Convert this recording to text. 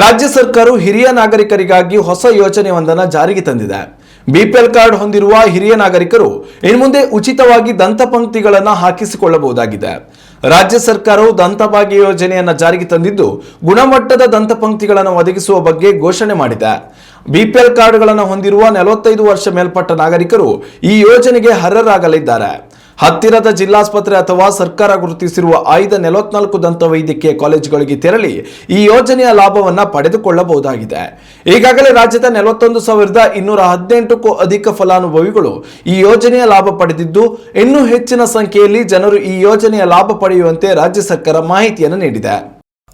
ರಾಜ್ಯ ಸರ್ಕಾರವು ಹಿರಿಯ ನಾಗರಿಕರಿಗಾಗಿ ಹೊಸ ಯೋಜನೆಯೊಂದನ್ನು ಜಾರಿಗೆ ತಂದಿದೆ. ಬಿಪಿಎಲ್ ಕಾರ್ಡ್ ಹೊಂದಿರುವ ಹಿರಿಯ ನಾಗರಿಕರು ಇನ್ಮುಂದೆ ಉಚಿತವಾಗಿ ದಂತಪಂಕ್ತಿಗಳನ್ನು ಹಾಕಿಸಿಕೊಳ್ಳಬಹುದಾಗಿದೆ. ರಾಜ್ಯ ಸರ್ಕಾರವು ದಂತಭಾಗ್ಯ ಯೋಜನೆಯನ್ನು ಜಾರಿಗೆ ತಂದಿದ್ದು ಗುಣಮಟ್ಟದ ದಂತಪಂಕ್ತಿಗಳನ್ನು ಒದಗಿಸುವ ಬಗ್ಗೆ ಘೋಷಣೆ ಮಾಡಿದೆ. ಬಿಪಿಎಲ್ ಕಾರ್ಡ್ಗಳನ್ನು ಹೊಂದಿರುವ ನಲವತ್ತೈದು ವರ್ಷ ಮೇಲ್ಪಟ್ಟ ನಾಗರಿಕರು ಈ ಯೋಜನೆಗೆ ಅರ್ಹರಾಗಲಿದ್ದಾರೆ. ಹತ್ತಿರದ ಜಿಲ್ಲಾಸ್ಪತ್ರೆ ಅಥವಾ ಸರ್ಕಾರ ಗುರುತಿಸಿರುವ ಆಯ್ದ ನಲವತ್ನಾಲ್ಕು ದಂತ ವೈದ್ಯಕೀಯ ಕಾಲೇಜುಗಳಿಗೆ ತೆರಳಿ ಈ ಯೋಜನೆಯ ಲಾಭವನ್ನ ಪಡೆದುಕೊಳ್ಳಬಹುದಾಗಿದೆ. ಈಗಾಗಲೇ ರಾಜ್ಯದ ನಲವತ್ತೊಂದು ಸಾವಿರದ ಇನ್ನೂರ ಹದಿನೆಂಟಕ್ಕೂ ಅಧಿಕ ಫಲಾನುಭವಿಗಳು ಈ ಯೋಜನೆಯ ಲಾಭ ಪಡೆದಿದ್ದು, ಇನ್ನೂ ಹೆಚ್ಚಿನ ಸಂಖ್ಯೆಯಲ್ಲಿ ಜನರು ಈ ಯೋಜನೆಯ ಲಾಭ ಪಡೆಯುವಂತೆ ರಾಜ್ಯ ಸರ್ಕಾರ ಮಾಹಿತಿಯನ್ನು ನೀಡಿದೆ.